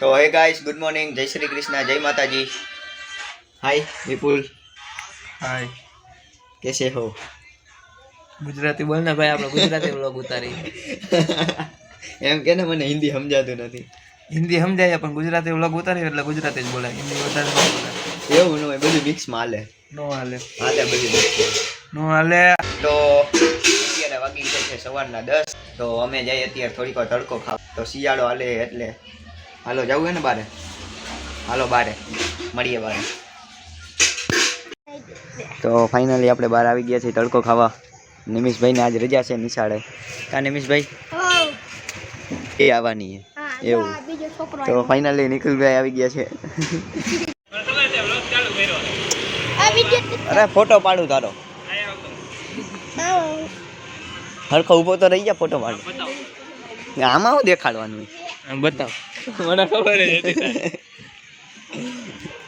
તો હે guys good morning જય શ્રી કૃષ્ણ જય માતાજી. હાય વિપુલ. હાય કેસે હો? ગુજરાતી બોલ ને ભાઈ આપણે ગુજરાતી બ્લોગ ઉતારી એમ કે ને મને હિન્દી સમજાતું નથી. હિન્દી સમજાય પણ ગુજરાતી બ્લોગ ઉતારી એટલે ગુજરાતી જ બોલાય. હિન્દી વધારે એવું ન હોય બધું મિક્સમાં હાલે. નો હાલે. હાલે બધું નો હાલે. તો અત્યારે વાગી ગયા છે સવારના દસ. તો અમે જઈએ અત્યારે થોડીક વાર તડકો ખાવ. તો શિયાળો હાલે એટલે હાલો જવું હે ને બારે? હાલો બારે. મળીએ બારે. તો ફાઇનલી આપણે બહાર આવી ગયા છીએ તડકો ખાવા. નિમિષભાઈને આજ રજા છે નિશાળે. કા નિમિષભાઈ? એ આવવાની છે એવું. તો ફાઇનલી નિખિલભાઈ આવી ગયા છે. અરે ફોટો પાડું તારો. હરખો ઊભો તો રહી જા ફોટો પાડું. આમાં હું દેખાડવાનું બતાવ. મને ખબર જ હતી.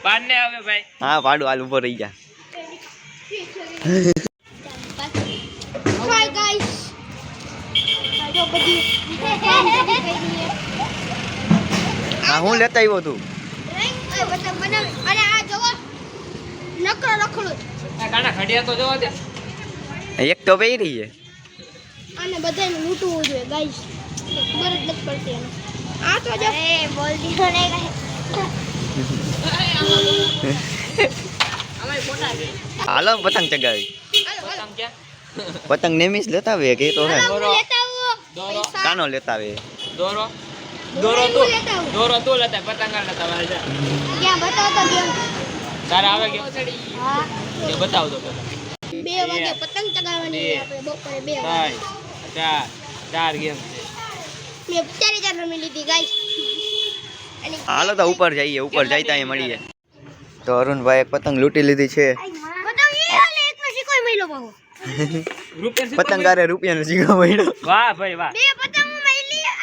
પાડ ને આવે ભાઈ. હા પાડું હાલ ઊભો રહી જા. હા હું લેતા આવ્યો તું? એક તો પહેરી છે. અને બધાને લૂંટવું જોઈએ ગાઈસ. ખબર જ નથી પડતી એને આ તો જો. એ બોલ દીધો હાલો પતંગ ચગાવી. પતંગ નેમીસ લેતા આવે કે તો લેતા આવો. દોરો. પૈસા. કાનો લેતા આવે દોરો. દોરો લેતા દોરો તું લેતા પતંગ લેતા આવે. ક્યાં બતાવ તો કેમ તારે આવે કે? હા. કે બતાવ દો પેલા. બે વાગે પતંગ ચગાવવાની આપણે બપોરે બે વાગે. ત્રણ ચાર ચાર ગેમ. મેં ચારે રમી લીધી ગાઈસ હાલો તો ઉપર જઈએ ઉપર જાય ત્યાં મળીએ. તો અરુણભાઈ એક પતંગ લૂંટી લીધી છે. પતંગ પતંગારે રૂપિયાનો જીગો મળ્યો વાહ ભાઈ વાહ. બે પતંગ મળી આ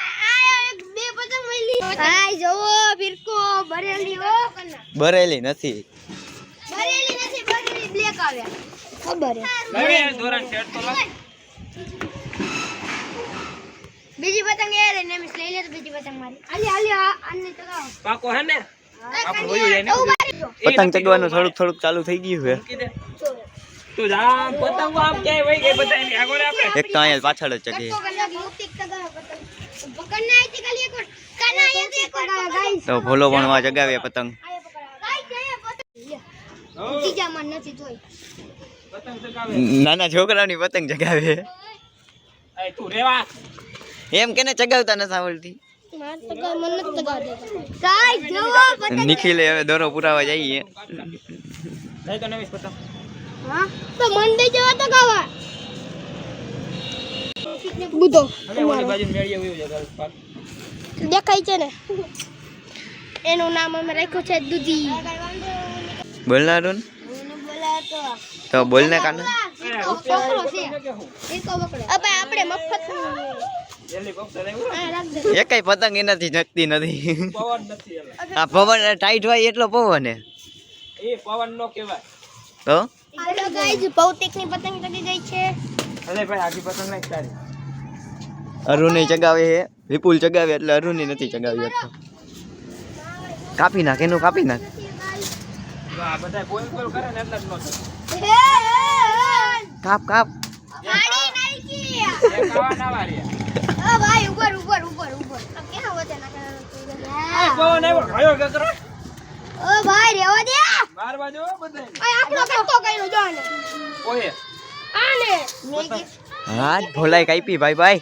એક બે પતંગ મળી હાય જોવો ફિરકો બરેલી ઓ બરેલી નથી. ભરેલી નથી બરેલી બ્લેક આવ્યા ખબર હે હવે દોરાન શર્ટ તો. બીજી પતંગ એ રે નેમિસ લઈ લે તો બીજી પતંગ મારી. આલી આલી આ આને ચગાવો પાકો હે ને? આપણે હોય જાય ને. બહુ મારી જો પતંગ ચગવાનું થોડુંક થોડુંક ચાલુ થઈ ગયું છે તું જા પતંગ પતંગો આમ ક્યાંય વહી ગઈ બધા એની આગળ આપણે એક તો અહીંયા પાછળ જ ચગે પતંગ. તો ભોલો ભણવા ચગાવે પતંગ. પતંગ. પતંગ નાના છોકરાની પતંગ ચગાવે. તું રેવા. એમ કેને ચગાવતા નથી આવડતી નિખિલે હવે દોરો પુરાવા જઈએ. દેખાય છે ને એનું નામ અમે રાખ્યું છે દૂધી બોલના તો બોલને કાને આપણે મફત દે એકાઈ પતંગ એનાથી જગતી નથી. પવન નથી આ પવન ટાઈટ હોય એટલો પવન. હે એ પવન નો કહેવાય. તો હાલો ગાઈસ ભૌતિકની પતંગ ચડી ગઈ છે. અરે ભાઈ આખી પતંગ નાખ તારી. અરુણે ચગાવે છે વિપુલ ચગાવે એટલે અરુણે નથી ચગાવી હતો કાપી નાખ એનું કાપી નાખ. જો આ બધા બોલ બોલ કરે ને એટલે જ નો થાય. હે હે કાપ કાપ. ગાડી નાખી એક આવા ઓ ભાઈ ઉપર ઉપર ઉપર ઉપર આ કેના વજન એ પવન આવ્યો ગયો કે ઓ ભાઈ રેવા દે. બાર બાજુ બધા. ઓય આપણો કટકો કર્યો જો ને ઓય. આને. હા ભોલાઈ કાપી ભાઈ ભાઈ.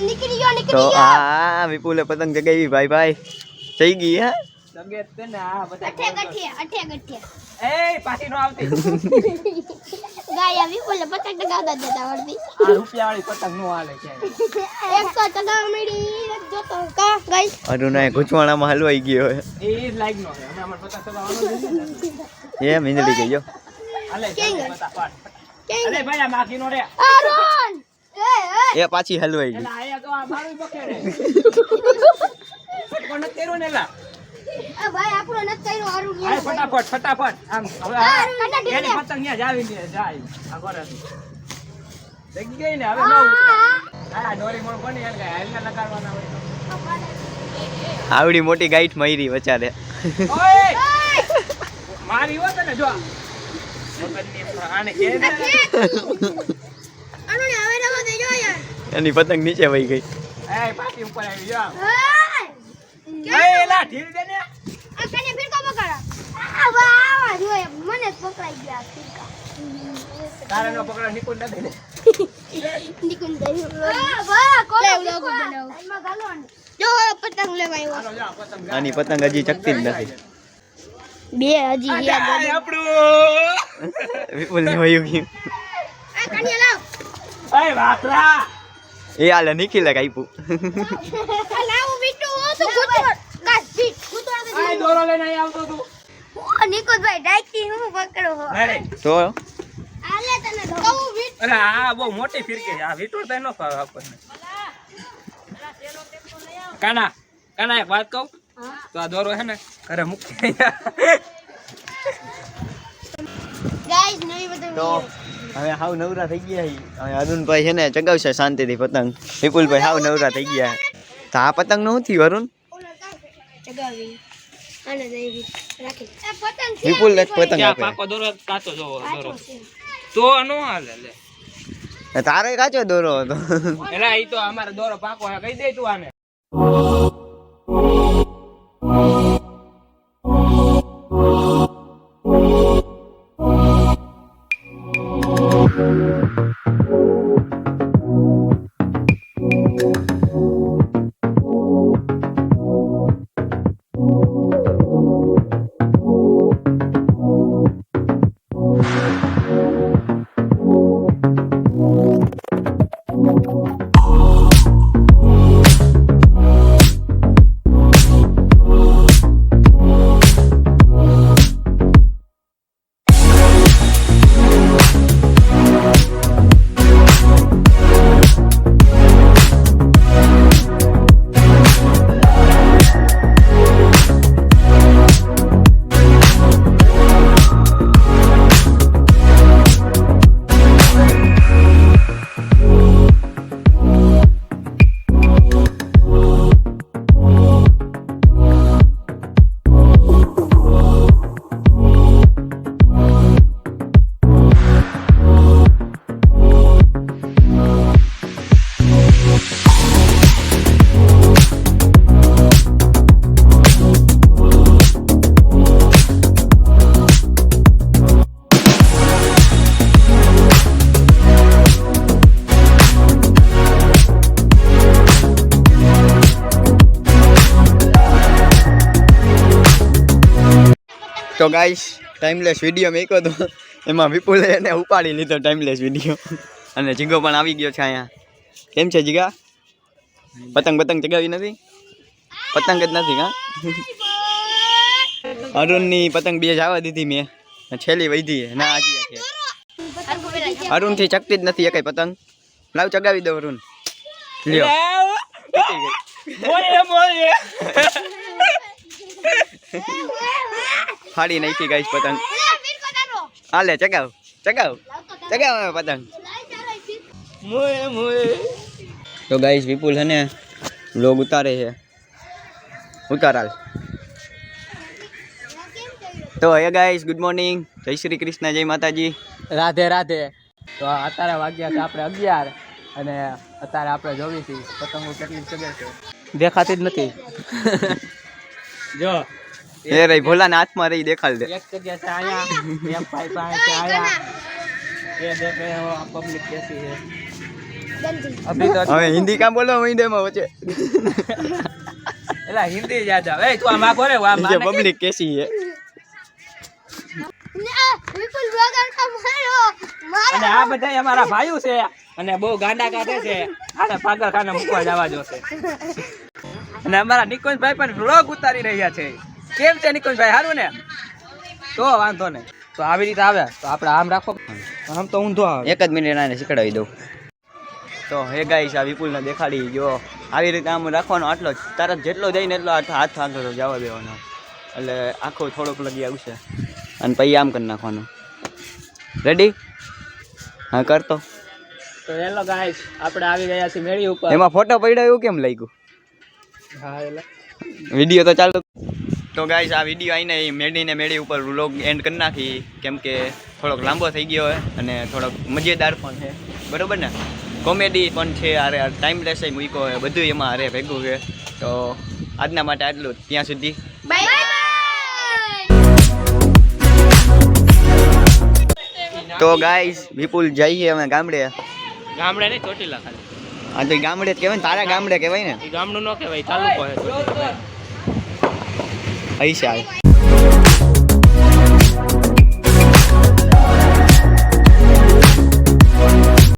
નીકળી ગયો નીકળી ગયો. આ વિપુલે પતંગ જગાવી ભાઈ ભાઈ. થઈ ગઈ હા? લગે તે ને બધા અઠે ગઠિયા અઠે ગઠિયા. એ પાછી નો આવતી. ગાય આવી ઓલે પતંગ ટગાવતા દેતા વળતી. આ રૂપિયા વાળી પતંગ નો હાલે છે. એક તો ટગાવ મળી જોતો કા ગાઈસ અરુણે ગુચવાણામાં હલવાઈ ગયો એ જ લાઈક નો અમે અમાર પતંગ ચગાવવાનો છે એ મિંદડી ગયો હાલે ક્યાં ચાલો અરે ભાઈ આ માખી નો રે. અરુણ! એ એ. એ પાછી હલવાઈ ગઈ. આયા તો આ મારું પકડે કોણ તેરો ને ભાઈ આપણો નત કર્યો આરું હાય ફટાફટ ફટાફટ. આમ હવે આ આ. એની પતંગ ત્યાં જ આવી ને જાય આ ગોરાથી. જગી ગઈ ને હવે ન ઉતરે આ ડોરેમોન કોને યાર કાંઈ હાલના લગાડવાના હોય આવડી મોટી ગાઈઠ મયરી વચારે મારી હોત ને જો એની પતંગ નીચે વહી ગઈ. પાટી ઉપર આવી જો હાય એ એલા ઢીલ દે ને. આ કને ફિરકો પકડા આ વાહ જોય મને પકડાઈ ગયા ફિરકા. તારે નો પકડો નિકુંજ નથી ને નિકુંજ દઈ વાહ કોલે લોગો બનાવ? એમાં ગાલવાનું જો પતંગ લેવા આવ્યો. હાલો જા પતંગ આની પતંગ હજી ચકતી જ નથી. બે હજી આપણું. વિપુલ ને વયું ગયું આ કને લાવ. એ વાસરા. એ હાલે નિખિલે કાપ્યું આ લાવ બીટુ ઓ તો ગુતોડ કાસ બીટ ગુતોડ આ દોરો લઈને અહીં આવતો તું. ઓ નિકુંજભાઈ ડાકી હું પકડો અરે તો? આલે તને કહું બીટ અરે આ બહુ મોટી ફિરકી છે. આ વિટોળ તો નો ફાવે આપણને. કાના કાના એક વાત કહું? તો આ દોરો હે ને ઘરે મૂકી ગાઈસ નવી પતંગ હવે હાવ નવરા થઈ ગયા હવે અરુણભાઈ છે ને ચગાવશે શાંતિથી પતંગ. વિપુલભાઈ હાવ નવરા થઈ ગયા તો આ પતંગનું થયું અરુણ? ચગાવી. આને દઈ રાખી આ પતંગ વિપુલ એક પતંગ આપે. પાકો દોરો કાચો જોવો દોરો. તો નો હાલે લે. તારે કાચો દોરો હતો. એલા ઈ તો અમારે દોરો પાકો હે કહી દે તું આને. તો ગાઈસ ટાઈમલેસ વીડિયો મેક્યો તો એમાં વિપુલે એને ઉપાડી લીધો ટાઈમલેસ વીડિયો અને જીગો પણ આવી ગયો છે અહીંયા. કેમ છે જીગા? પતંગ પતંગ ચગાવી નથી? પતંગ જ નથી હા? અરુણની પતંગ બે જવા દીધી મેં. છેલ્લી વૈધી ના આજી છે અરુણથી ચકતી જ નથી એકાઈ પતંગ. લાવ ચગાવી દો અરુણ. લ્યો. ફાડી નાખી ગાઈસ પતંગ. હાલે ચગાવ ચગાવ ચગાવ હવે પતંગ. મોયે મોયે તો ગાઈસ વિપુલ છે ને વ્લોગ ઉતારે છે. ઉતારાલ. તો હે ગાઈસ ગુડ મોર્નિંગ જય શ્રી કૃષ્ણ જય માતાજી. રાધે રાધે. તો અત્યારે વાગ્યા છે આપણે અગિયાર અને અત્યારે આપણે જોવી છીએ પતંગો કેટલી ચગે છે. દેખાતી જ નથી. જો. એ રહી ભોલાના હાથમાં રહી દેખાડ દે. એક જગ્યા છે આયા એમ પાઈ પાઈ છે આયા. એ દેખે પબ્લિક કેસી છે. અભી તો હવે હિન્દી કામ બોલો હિન્દીમાં વચ્ચે? એલા હિન્દી યાદ આવે. એ તું આ માગો રે વા જે પબ્લિક કેસી છે. વિપુલ વગર મારો મારો અને આ બધા અમારા ભાઈઓ છે. અને બહુ ગાંડા કાઢે છે. આને પાગલ ખાને મૂકવા જવા જોશે. અને અમારા નિકુંજભાઈ પણ વ્લોગ ઉતારી રહ્યા છે. કેમ છે નિકુંજભાઈ સારું ને? તો વાંધો નહીં. તો આવી રીતે આવે. તો આપણે આમ રાખો. આમ તો ઊંધો આવે. એક જ મિનિટ આને શીખડાવી દઉં. તો હે ગાઈસ આ વિપુલને દેખાડી જો આવી રીતે આમ રાખવાનો આટલો જ. તરત જેટલો જઈને એટલો હાથ હાથ આગળ જવા દેવાનો. એટલે આખો થોડોક લગી આવશે. અને પછી આમ કરી નાખવાનું. રેડી હા કરતો તો હેલો ગાઈસ આપણે આવી ગયા છીએ મેળી ઉપર. એમાં ફોટો પડ્યો એવું કેમ લાગ્યું? હા એટલે. વીડિયો તો ચાલુ તો ગાઈસ આ વીડિયો આવીને એ મેળી મેડી ઉપર વ્લોગ એન્ડ કરી નાખી. કેમ કે થોડોક લાંબો થઈ ગયો હોય અને થોડોક મજેદાર પણ છે. બરોબર ને? કોમેડી પણ છે અરે ટાઈમ લેશે મૂક્યો હોય બધું એમાં અરે ભેગું છે. તો આજના માટે આટલું જ. ત્યાં સુધી. તો ગાઈસ વિપુલ જઈએ અમે ગામડે. ગામડે નહીં ચોટીલા ખાલી. આ તો ગામડે જ કહેવાય ને તારા ગામડે કહેવાય ને? ગામડું ન કહેવાય તાલુકો છે હૈશાલ